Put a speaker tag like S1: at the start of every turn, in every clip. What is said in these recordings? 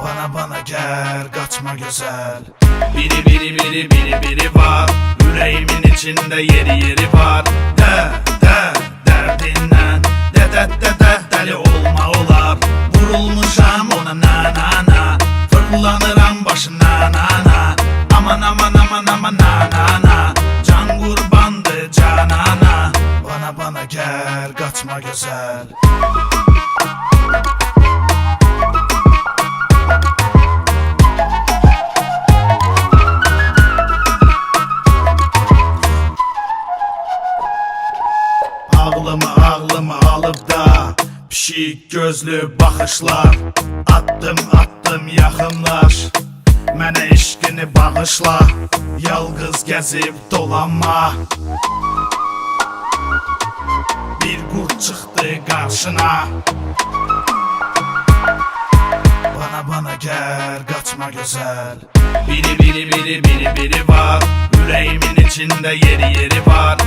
S1: Bana bana gel kaçma güzel. Biri biri biri biri biri var. Yüreğimin içinde yeri yeri var. De de derdinden De de de de deli olma olar. Vurulmuşam ona na na na. Fırlanıram başına na na. Aman aman Gel kaçma güzel. Ağlımı ağlımı alıp da Pişik gözlü bakışlar. Attım attım yaxınlaş Mənə eşqini bağışla. Yalqız gəzib dolanma Bir qurt çıxdı qarşına Bana bana gel kaçma güzel. Biri biri biri biri biri var. Yüreğimin içinde yeri yeri var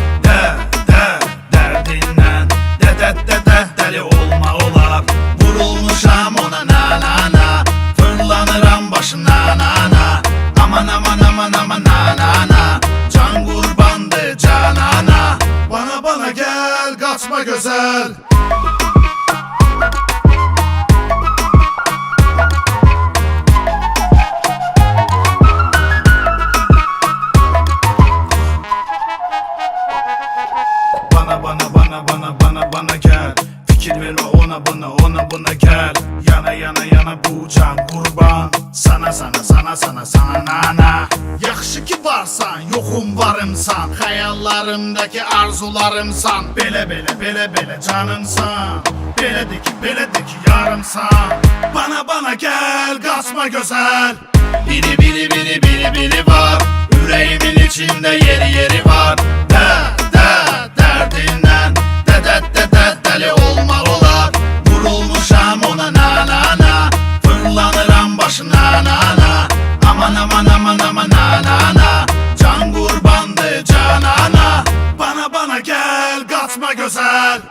S1: Bana bana gel kaçma güzel. Bana bana bana bana bana bana gel. Fikir verme ona buna ona buna gel. Yana yana yana bu can kurban. Sana sana sana sana sana nana Yaxşı ki varsan yoxum varımsan Xəyallarımdakı arzularımsan. Belə belə belə belə canımsan. Belədir ki belədir ki yarımsan. Bana bana gel kaçma güzel. Biri biri biri biri biri var. Yüreğimin içinde yeri güzel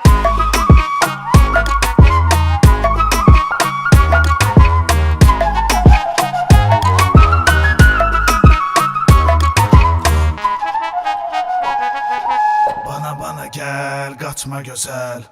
S1: Bana bana gel kaçma güzel